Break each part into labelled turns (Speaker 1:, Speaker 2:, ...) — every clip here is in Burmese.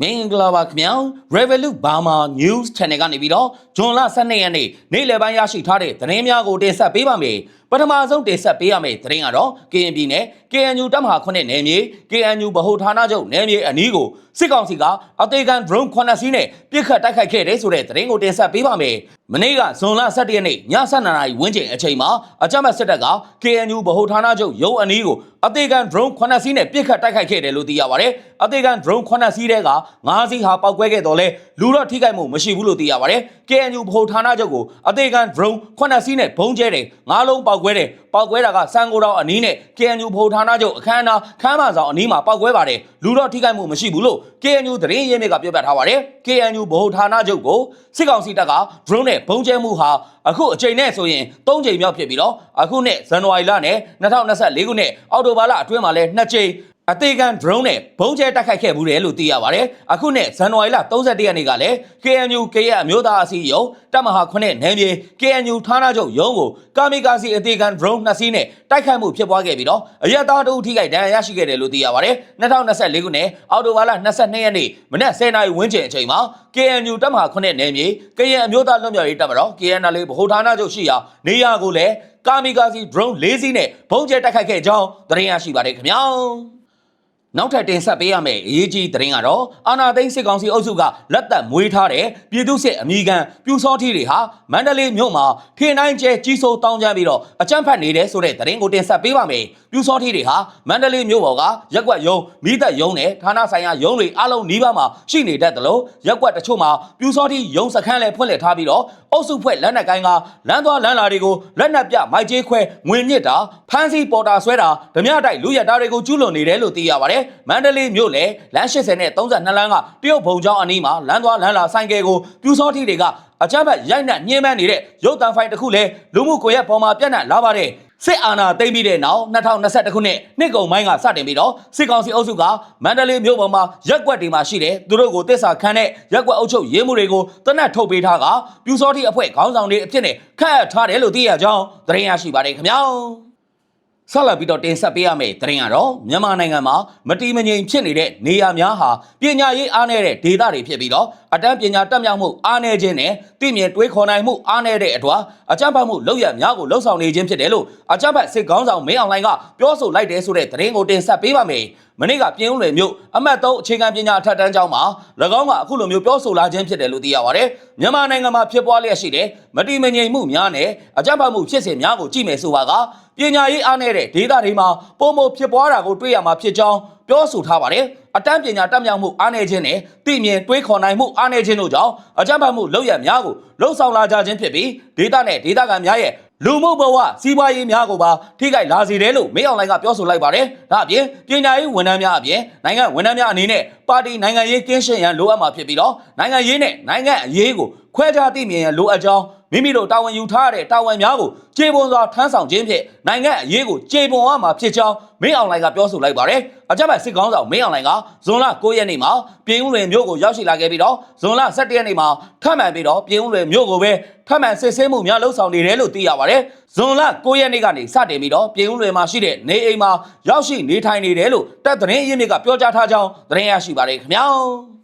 Speaker 1: မင်္ဂလာပါခင်ဗျာ Revolut Burma News Channel ကနေပြီးတော့ဂျွန်လ12ရက်နေ့နေ့လယ်ပိုင်းရရှိထားတဲ့သတင်းများကိုတင်ဆက်ပေးပါမယ် ပထမဆုံးတင်ဆက်ပေးရမယ့်သတင်းကတော့ KNB နဲ့ KNU တပ်မဟာ9နယ်မြေ KNU ဗဟိုဌာနချုပ်နယ်မြေအနီးကိုစစ်ကောင်စီကအသေးခံ drone 9စီးနဲ့ပြစ်ခတ်တိုက်ခိုက်ခဲ့တဲ့ဆိုတဲ့သတင်းကိုတင်ဆက်ပေးပါမယ်မနေ့ကဇွန်လ17ရက်နေ့ည7:00နာရီဝန်းကျင်အချိန်မှာအကြမ်းဖက်စစ်တပ်က KNU ဗဟိုဌာနချုပ်ရုံးအနီးကိုအသေးခံ drone 9စီးနဲ့ပြစ်ခတ်တိုက်ခိုက်ခဲ့တယ်လို့သိရပါတယ်အသေးခံ drone 9စီးတဲ့က9စီးဟာပောက်ကွဲခဲ့တော့လဲလူတော့ထိခိုက်မှုမရှိဘူးလို့သိရပါတယ် KNU ဗဟိုဌာနချုပ်ကိုအသေးခံ drone 9စီးနဲ့ဘုံကျဲတယ်9လုံးပောက်ကွဲတယ်ပောက်ကွဲတာကစံကိုတောင်အနီးနဲ့ KNU ဗဟိုဌာနချုပ်အခမ်းအနားခမ်းမဆောင်အနီးမှာပောက်ကွဲပါတယ်လူတော့ထိခိုက်မှုမရှိဘူးလို့ KNU သတင်းရင်းမြစ်ကပြောပြထားပါတယ် KNU ဗဟိုဌာနချုပ်ကိုစစ်ကောင်စီတပ်က drone နဲ့ဘုံကျဲမှုဟာအခုအချိန်နဲ့ဆိုရင်3ချိန်မြောက်ဖြစ်ပြီးတော့အခုနှစ်ဇန်နဝါရီလနဲ့2024ခုနှစ်အောက်တိုဘာလအတွင်းမှာလဲ2ချိန် အသေးခံ drone နဲ့ဘုံကျဲတိုက်ခိုက်ခဲ့မှုတယ်လို့သိရပါတယ်။အခုနဲ့ဇန်နဝါရီလ31ရက်နေ့ကလည်း KNU ကရဲ့အမျိုးသားအစည်းအရုံးတပ်မဟာ9နယ်မြေ KNU ဌာနချုပ်ရုံးကိုကာမီကာစီအသေးခံ drone နှစ်စီးနဲ့တိုက်ခိုက်မှုဖြစ်ပွားခဲ့ပြီးတော့အရက်သားတို့ထိခိုက်ဒဏ်ရာရရှိခဲ့တယ်လို့သိရပါတယ်။2024ခုနှစ်အောက်တိုဘာလ22ရက်နေ့မနက်10:00နာရီဝန်းကျင်အချိန်မှာ KNU တပ်မဟာ9နယ်မြေကရင်အမျိုးသားလွတ်မြောက်ရေးတပ်မတော် KNL ဗဟိုဌာနချုပ်ရှိရာနေရာကိုလည်းကာမီကာစီ drone ၄စီးနဲ့ဘုံကျဲတိုက်ခိုက်ခဲ့ကြောင်းသတင်းရရှိပါတယ်ခင်ဗျာ။ နောက်ထပ်တင်ဆက်ပေးရမယ့်အရေးကြီးသတင်းကတော့အာနာသိန်းစစ်ကောင်စီအုပ်စုကလက်သက်မွေးထားတဲ့ပြည်သူစစ်အမိခံပြူစောထီတွေဟာမန္တလေးမြို့မှာထင်းတိုင်းကျဲကြီးစိုးတောင်းကြမ်းပြီးတော့အကြမ်းဖက်နေတဲ့ဆိုတဲ့သတင်းကိုတင်ဆက်ပေးပါမယ်။ ပြူစောထီတွေဟာမန္တလေးမြို့ပေါ်ကရက်ကွက်ရုံးမိသက်ရုံးနဲ့ဌာနဆိုင်ရာရုံးတွေအလုံးနီးပါးမှာရှိနေတတ်တယ်လို့ရက်ကွက်တချို့မှာပြူစောထီရုံးစခန်းလည်းဖွင့်လှစ်ထားပြီးတော့အုပ်စုဖွဲ့လက်နက်ကိုင်းကလမ်းသွားလမ်းလာတွေကိုလက်နက်ပြမိုက်ကျေးခွဲငွေညစ်တာဖမ်းဆီးပေါ်တာဆွဲတာဓမြတိုက်လူရတာတွေကိုကျူးလွန်နေတယ်လို့သိရပါတယ်။မန္တလေးမြို့လေလမ်း80နဲ့32လမ်းကတရုတ်ဘုံကျောင်းအနီးမှာလမ်းသွားလမ်းလာဆိုင်ကယ်ကိုပြူစောထီတွေကအကြမ်းဖက်ရိုက်နှက်ညှင်းပန်းနေတဲ့ရုပ်တံဖိုင်တစ်ခုလည်းလူမှုကွန်ရက်ပေါ်မှာပြန့်နှံ့လာပါတယ်။ စစ်အာဏာသိမ်းပြီးတဲ့နောက်2021ခုနှစ်နှစ်ကုန်ပိုင်းကစတင်ပြီးတော့စစ်ကောင်စီအုပ်စုကမန္တလေးမြို့ပေါ်မှာရက်ကွက်တွေမှာရှိတဲ့သူတို့ကိုတစ္ဆာခံတဲ့ရက်ကွက်အုပ်ချုပ်ရေးမှုတွေကိုတနက်ထုတ်ပေးထားကပြူစောတိအဖွဲ့ခေါင်းဆောင်တွေအဖြစ်နဲ့ခန့်အပ်ထားတယ်လို့သိရကြောင်းသတင်းရရှိပါတယ်ခင်ဗျာ။ ဆက်လက်ပြီးတော့တင်ဆက်ပေးရမယ့်သတင်းကတော့မြန်မာနိုင်ငံမှာမတီမငြိမ်ဖြစ်နေတဲ့နေရာများဟာပညာရေးအားနည်းတဲ့ဒေသတွေဖြစ်ပြီးတော့အတန်းပညာတက်မြောက်မှုအားနည်းခြင်းနဲ့တည်မြဲတွေးခေါ်နိုင်မှုအားနည်းတဲ့အတွက်အကြမ်းဖက်မှုလုပ်ရများကိုလှုံ့ဆော်နေခြင်းဖြစ်တယ်လို့အကြမ်းဖက်စစ်ကောင်းဆောင်မင်းအောင်လှိုင်ကပြောဆိုလိုက်တယ်ဆိုတဲ့သတင်းကိုတင်ဆက်ပေးပါမယ်။မနေ့ကပြင်းဦးလွယ်မြို့အမတ်3အခြေခံပညာအထက်တန်းကျောင်းမှာ၎င်းကအခုလိုမျိုးပြောဆိုလာခြင်းဖြစ်တယ်လို့သိရပါတယ်။မြန်မာနိုင်ငံမှာဖြစ်ပွားလျက်ရှိတဲ့မတိမငြိမ်မှုများနဲ့အကြမ်းဖက်မှုဖြစ်စဉ်များကိုကြည့်မယ်ဆိုပါက ပညာရေးအားနည်းတဲ့ဒေသတွေမှာပုံမဖြစ်ပွားတာကိုတွေ့ရမှာဖြစ်ကြောင်းပြောဆိုထားပါတယ်။အတန်းပညာတက်မြောက်မှုအားနည်းခြင်းနဲ့သိမြင်တွေးခေါ်နိုင်မှုအားနည်းခြင်းတို့ကြောင့်အကြမ်းဖက်မှုလုပ်ရများကိုလှုံ့ဆော်လာကြခြင်းဖြစ်ပြီးဒေသနဲ့ဒေသခံများရဲ့လူမှုဘဝစီးပွားရေးများကိုပါထိခိုက်လာစေတယ်လို့မင်းအောင်လှိုင်ကပြောဆိုလိုက်ပါတယ်။ဒါအပြင်ပညာရေးဝန်ထမ်းများအပြင်နိုင်ငံဝန်ထမ်းများအနေနဲ့ပါတီနိုင်ငံရေးကင်းရှင်းရန်လိုအပ်မှာဖြစ်ပြီးတော့နိုင်ငံရေးနဲ့နိုင်ငံအရေးကိုခွဲခြားသိမြင်ရန်လိုအပ်ကြောင်း မိမိတို့တာဝန်ယူထားတဲ့တာဝန်များကိုကြေပွန်စွာထမ်းဆောင်ခြင်းဖြင့်နိုင်ငံအရေးကိုကြေပွန်ရမှာဖြစ်ကြောင်းမင်းအောင်လှိုင်ကပြောဆိုလိုက်ပါတယ်။အကြမ်းဖက်စစ်ကောင်းဆောင်မင်းအောင်လှိုင်ကဇွန်လ9ရက်နေ့မှာပြည်ဦးလွင်မြို့ကိုရောက်ရှိလာခဲ့ပြီးတော့ဇွန်လ17ရက်နေ့မှာထပ်မံပြီးတော့ပြည်ဦးလွင်မြို့ကိုပဲထပ်မံစစ်ဆေးမှုများလှုပ်ဆောင်နေတယ်လို့သိရပါတယ်။ဇွန်လ9ရက်နေ့ကနေစတင်ပြီးတော့ပြည်ဦးလွင်မှာရှိတဲ့နေအိမ်မှာရောက်ရှိနေထိုင်နေတယ်လို့တပ်သတင်းအရင်းမြစ်ကပြောကြားထားကြောင်းသတင်းရရှိပါတယ်ခင်ဗျာ။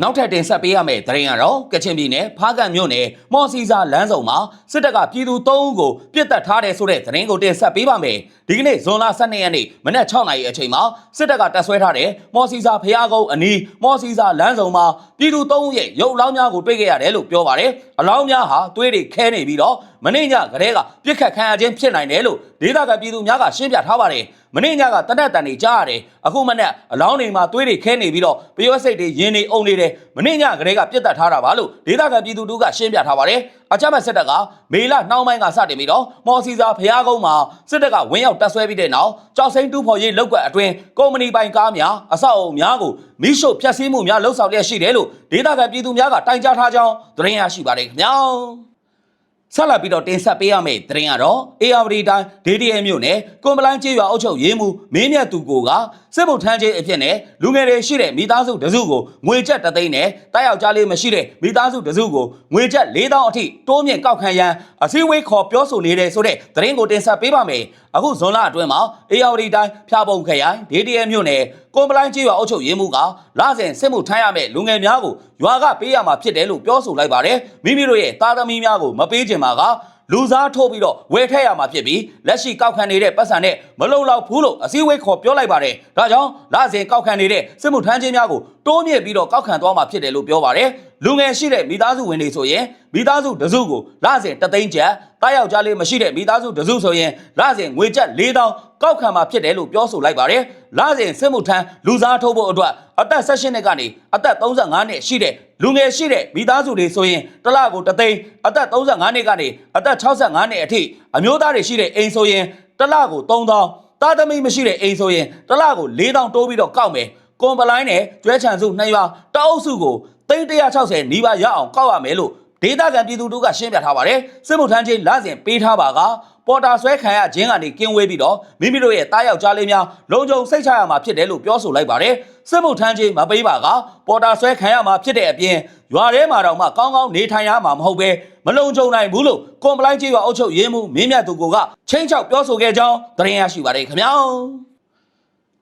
Speaker 1: နောက်ထပ်တင်ဆက်ပေးရမယ့်သတင်းကတော့ကချင်ပြည်နယ်ဖားကန့်မြို့နယ်မော်စီစာလမ်းဆောင်မှာစစ်တပ်ကပြည်သူ3ဦးကိုပြစ်တက်ထားတယ်ဆိုတဲ့သတင်းကိုတင်ဆက်ပေးပါမယ်။ဒီကနေ့ဇွန်လ12ရက်နေ့မနက်6နာရီအချိန်မှာစစ်တပ်ကတပ်ဆွဲထားတဲ့မော်စီစာဖျားကုန်းအနီးမော်စီစာလမ်းဆောင်မှာပြည်သူ3ဦးရဲ့ရုပ်အလောင်းများကိုတွေ့ခဲ့ရတယ်လို့ပြောပါတယ်။အလောင်းများဟာသွေးတွေခဲနေပြီးတော့မနေ့ညကလေးကပြစ်ခတ်ခံရခြင်းဖြစ်နိုင်တယ်လို့ဒေသခံပြည်သူများကရှင်းပြထားပါတယ်။ မနေ့ညကတနက်တန်တွေကြားရတယ်အခုမနေ့အလောင်းတွေမှာသွေးတွေခဲနေပြီးတော့ပျောစိတ်တွေရင်းနေအုံနေတယ်မနေ့ညကလေးကပြစ်တက်ထားတာပါလို့ဒေသခံပြည်သူတို့ကရှင်းပြထားပါတယ်အကြမ်းဖက်စစ်တပ်ကမေလနှောင်းပိုင်းကစတင်ပြီးတော့မော်စီစာဖျားကုန်းမှာစစ်တပ်ကဝင်းရောက်တပ်ဆွဲပြီးတဲ့နောက်ကြောက်စိမ့်တူးဖော်ရေးလောက်ကွက်အတွင်းကုမ္ပဏီပိုင်ကားများအဆောက်အုံများကိုမိရှုဖျက်ဆီးမှုများလှုပ်ဆောင်လျက်ရှိတယ်လို့ဒေသခံပြည်သူများကတိုင်ကြားထားကြောင်းသတင်းရရှိပါတယ်ခင်ဗျာ ဆက်လက်ပြီးတော့တင်ဆက်ပေးရမယ့်သတင်းကတော့ ARD တိုင်း DDA မြို့နယ်ကွန်ပလိုင်းကျေးရွာအုပ်ချုပ်ရေးမှူးမင်းမြတ်သူကိုက စစ်မှုထမ်းခြင်းအဖြစ်နဲ့လူငယ်တွေရှိတဲ့မိသားစုတစုကိုငွေကျပ်တသိန်းနဲ့တားယောက်ကြားလေးမရှိတဲ့မိသားစုတစုကိုငွေကျပ်၄000အထိတိုးမြင့်ကောက်ခံရန်အစည်းအဝေးခေါ်ပြောဆိုနေတဲ့ဆိုတဲ့သတင်းကိုတင်ဆက်ပေးပါမယ်အခုဇွန်လအတွင်းမှာအေယာဝတီတိုင်းဖျားပုံခရိုင်ဒေဒီအဲမြို့နယ်ကွန်ပလိုင်းကြီးရွာအုပ်ချုပ်ရေးမှူးကလစဉ်စစ်မှုထမ်းရမယ့်လူငယ်များကိုရွာကပေးရမှာဖြစ်တယ်လို့ပြောဆိုလိုက်ပါတယ်မိမိတို့ရဲ့သားသမီးများကိုမပေးချင်ပါက လူစားထိုးပြီးတော့ဝယ်ထည့်ရမှာဖြစ်ပြီးလက်ရှိကောက်ခံနေတဲ့ပတ်စံနဲ့မလုံလောက်ဘူးလို့အစည်းအဝေးခေါ်ပြောလိုက်ပါတယ်။ဒါကြောင့်လစဉ်ကောက်ခံနေတဲ့စစ်မှုထမ်းခြင်းများကိုတိုးမြင့်ပြီးတော့ကောက်ခံသွားမှာဖြစ်တယ်လို့ပြောပါတယ်။လူငယ်ရှိတဲ့မိသားစုဝင်တွေဆိုရင်မိသားစုတစုကိုလစဉ်တသိန်းကျပ်တားယောက်ျားလေးမရှိတဲ့မိသားစုတစုဆိုရင်လစဉ်ငွေကျပ်၄000ကောက်ခံမှာဖြစ်တယ်လို့ပြောဆိုလိုက်ပါတယ်။လစဉ်စစ်မှုထမ်းလူစားထိုးဖို့အတွက် အသက်16နှစ်ကနေအသက်35နှစ်ရှိတဲ့လူငယ်ရှိတဲ့မိသားစုတွေဆိုရင်တစ်လကိုတသိန်းအသက်35နှစ်ကနေအသက်65နှစ်အထိအမျိုးသားတွေရှိတဲ့အိမ်ဆိုရင်တစ်လကို3000သားသမီးမရှိတဲ့အိမ်ဆိုရင်တစ်လကို4000တိုးပြီးတော့ကောက်မယ်ကွန်ပလိုင်းနဲ့ကျွဲချန်စုနှစ်ရွာတအုပ်စုကို360နီးပါးရအောင်ကောက်ရမယ်လို့ဒေတာကန်ပြည်သူတို့ကရှင်းပြထားပါတယ်စစ်မှုထမ်းချင်းလစဉ်ပေးထားပါက ပေါ်တာဆွဲခံရခြင်းကနေကင်းဝေးပြီးတော့မိမိတို့ရဲ့တားယောက်ကြားလေးများလုံခြုံစိတ်ချရမှာဖြစ်တယ်လို့ပြောဆိုလိုက်ပါတယ်စစ်မှုထမ်းချင်းမပေးပါကပေါ်တာဆွဲခံရမှာဖြစ်တဲ့အပြင်ရွာထဲမှာတော့မှကောင်းကောင်းနေထိုင်ရမှာမဟုတ်ပဲမလုံခြုံနိုင်ဘူးလို့ကွန်ပလိုင်းကြီးရွာအုပ်ချုပ်ရေးမှူးမင်းမြတ်သူကချင်းချောက်ပြောဆိုခဲ့ကြောင်းသတင်းရရှိပါတယ်ခင်ဗျာ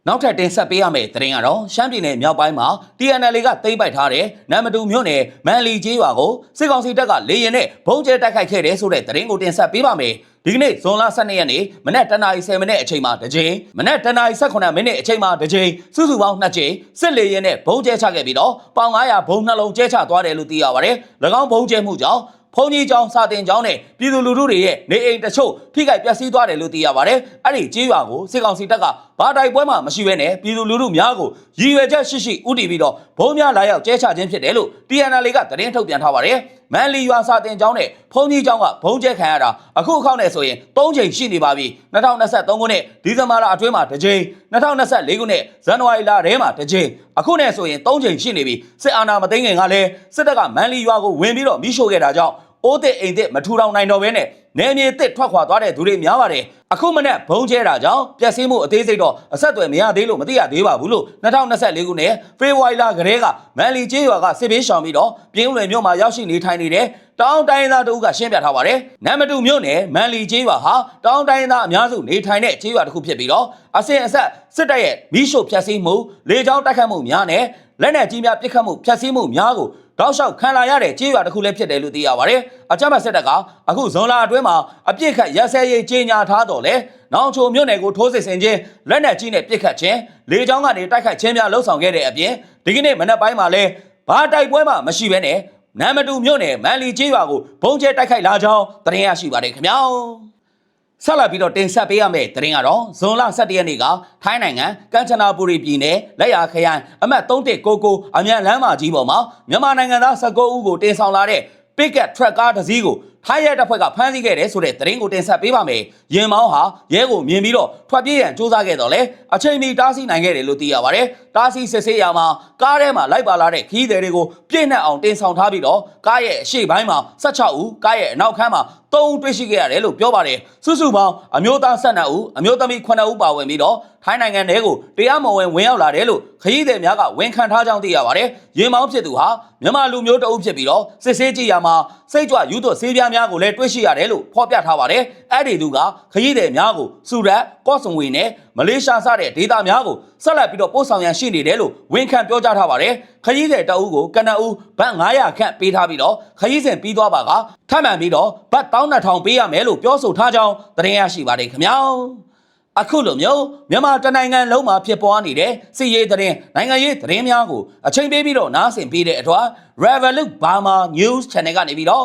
Speaker 1: နောက်ထပ်တင်ဆက်ပေးရမယ့်သတင်းကတော့ရှမ်းပြည်နယ်မြောက်ပိုင်းမှာ TNL ကသိမ်းပိုက်ထားတဲ့နမ်မတူမြို့နယ်မန်လီကျေးရွာကိုစစ်ကောင်စီတပ်ကလေရင်နဲ့ဘုံကျဲတိုက်ခိုက်ခဲ့တဲ့ဆိုတဲ့သတင်းကိုတင်ဆက်ပေးပါမယ်။ ဒီကနေ့ဇွန်လ12ရက်နေ့မနက်တနာရီ10မိနစ်အချိန်မှာတစ်ကြိမ်မနက်တနာရီ18မိနစ်အချိန်မှာတစ်ကြိမ်စုစုပေါင်း2ကြိမ်စစ်လေရင်နဲ့ဘုံကျဲချခဲ့ပြီးတော့ပေါင်900ဘုံနှလုံးကျဲချသွားတယ်လို့သိရပါတယ်။၎င်းဘုံကျဲမှုကြောင့်ဖုန်ကြီးကျောင်းစာတင်ကျောင်းနဲ့ပြည်သူလူထုတွေရဲ့နေအိမ်တချို့ထိခိုက်ပျက်စီးသွားတယ်လို့သိရပါတယ်။အဲ့ဒီကြေးရွာကိုစစ်ကောင်စီတပ်က ဘာတိုက်ပွဲမှမရှိဘဲနဲ့ပြည်သူလူထုများကိုရည်ရွယ်ချက်ရှိရှိဥတီပြီးတော့ဘုံများလာရောက်ကျဲချခြင်းဖြစ်တယ်လို့ TNL ကသတင်းထုတ်ပြန်ထားပါတယ်။မန်လီရွာစာတင်ကျောင်းနဲ့ဖုန်ကြီးကျောင်းကဘုံကျဲခံရတာအခုအခောက်နဲ့ဆိုရင်၃ချိန်ရှိနေပါပြီ။2023ခုနှစ်ဒီဇင်ဘာလအတွင်းမှာတစ်ချိန်2024ခုနှစ်ဇန်နဝါရီလထဲမှာတစ်ချိန်အခုနဲ့ဆိုရင်၃ချိန်ရှိနေပြီစစ်အာဏာမသိမ်းခင်ကလည်းစစ်တပ်ကမန်လီရွာကိုဝင်ပြီးတော့မိရှို့ခဲ့တာကြောင့်အိုးတဲ့အိမ်တဲ့မထူထောင်နိုင်တော့ဘဲနဲ့ နေမြေတစ်ထွက်ခွာသွားတဲ့သူတွေများပါတယ်အခုမနေ့ဘုံကျဲတာကြောင့်ပျက်စီးမှုအသေးစိတ်တော့အဆက်အသွယ်မရသေးလို့မသိရသေးပါဘူးလို့2024ခုနှစ်ဖေဖော်ဝါရီလကတည်းကမန်လီကျေးရွာကစစ်ဘေးရှောင်ပြီးတော့ပြင်းဦးလွယ်မြို့မှာရောက်ရှိနေထိုင်နေတဲ့တောင်တိုင်းသားတို့ကရှင်းပြထားပါတယ်နမ်မတူမြို့နယ်မန်လီကျေးရွာဟာတောင်တိုင်းသားအများစုနေထိုင်တဲ့ကျေးရွာတစ်ခုဖြစ်ပြီးတော့အစင်အဆက်စစ်တပ်ရဲ့မိရှို့ဖျက်ဆီးမှုလေကြောင်းတိုက်ခတ်မှုများနဲ့လက်နက်ကြီးများပစ်ခတ်မှုဖျက်ဆီးမှုများကို တောက်လျှောက်ခံလာရတဲ့ကြေးရွာတစ်ခုလည်းဖြစ်တယ်လို့သိရပါတယ်။အကြမ်းဖက်စစ်တပ်ကအခုဇွန်လအတွင်းမှာအပြစ်ခတ်ရက်စဲရေးကြီးညာထားတော့လေ။နောင်ချိုမြို့နယ်ကိုထိုးစစ်ဆင်ခြင်းလက်နက်ကြီးနဲ့ပစ်ခတ်ခြင်းလေကြောင်းကနေတိုက်ခတ်ခြင်းများလှုပ်ဆောင်ခဲ့တဲ့အပြင်ဒီကနေ့မနက်ပိုင်းမှာလည်းဘာတိုက်ပွဲမှမရှိဘဲနဲ့နမ်မတူမြို့နယ်မန်လီကြေးရွာကိုဘုံကျဲတိုက်ခိုက်လာကြောင်းသတင်းရရှိပါတယ်ခင်ဗျာ။ ဆက်လက်ပြီးတော့တင်ဆက်ပေးရမယ့်သတင်းကတော့ဇွန်လ17ရက်နေ့ကထိုင်းနိုင်ငံကမ်ချနာပူရီပြည်နယ်လက်ရာခရိုင်အမှတ်3199အမြန်လမ်းမကြီးပေါ်မှာမြန်မာနိုင်ငံသား19ဦးကိုတင်ဆောင်လာတဲ့ Pickup Truck ကားတစ်စီးကိုထိုင်းရဲတပ်ဖွဲ့ကဖမ်းဆီးခဲ့တယ်ဆိုတဲ့သတင်းကိုတင်ဆက်ပေးပါမယ်။ရင်မောင်းဟာရဲကိုမြင်ပြီးတော့ထွက်ပြေးရန်စူးစမ်းခဲ့တော့လေအချိန်မီတားဆီးနိုင်ခဲ့တယ်လို့သိရပါတယ်။တားဆီးစစ်ဆေးရမှာကားထဲမှာလိုက်ပါလာတဲ့ခီးသည်တွေကိုပြည့်နှက်အောင်တင်ဆောင်ထားပြီးတော့ကားရဲ့အရှိပိုင်းမှာ16ဦးကားရဲ့အနောက်ခန်းမှာ3ဦးတွေ့ရှိခဲ့ရတယ်လို့ပြောပါတယ်။စုစုပေါင်းအမျိုးသား12ဦးအမျိုးသမီး9ဦးပါဝင်ပြီးတော့ထိုင်းနိုင်ငံထဲကိုတရားမဝင်ဝင်ရောက်လာတယ်လို့ခရီးသည်များကဝန်ခံထားကြောင်းသိရပါတယ်။ရင်မောင်းဖြစ်သူဟာမြန်မာလူမျိုးတအုပ်ဖြစ်ပြီးတော့စစ်ဆေးကြည့်ရမှာစိတ်ကြွယူသွဆေးပြားများကိုလည်းတွေ့ရှိရတယ်လို့ဖော်ပြထားပါတယ်။အဲ့ဒီသူကခရီးသည်များကိုစူရတ်ကော့စံဝေနဲ့မလေးရှားစတဲ့ဒေသများကိုဆက်လက်ပြီးတော့ပို့ဆောင်ရန်ရှိနေတယ်လို့ဝန်ခံပြောကြားထားပါတယ်။ခရီးသည်တအုပ်ကိုကနအူဘတ်900ခန့်ပေးထားပြီးတော့ခရီးစဉ်ပြီးသွားပါကထပ်မံပြီးတော့ဘတ်1200ပေးရမယ်လို့ပြောဆိုထားကြောင်းသတင်းရရှိပါတယ်ခင်ဗျာ။အခုလိုမျိုးမြန်မာတနိုင်ငံလုံးမှာဖြစ်ပွားနေတဲ့စစ်ရေးသတင်းနိုင်ငံရေးသတင်းများကိုအချိန်ပေးပြီးတော့နားဆင်ပေးတဲ့အတွက် Revolut Burma News Channel ကနေပြီးတော့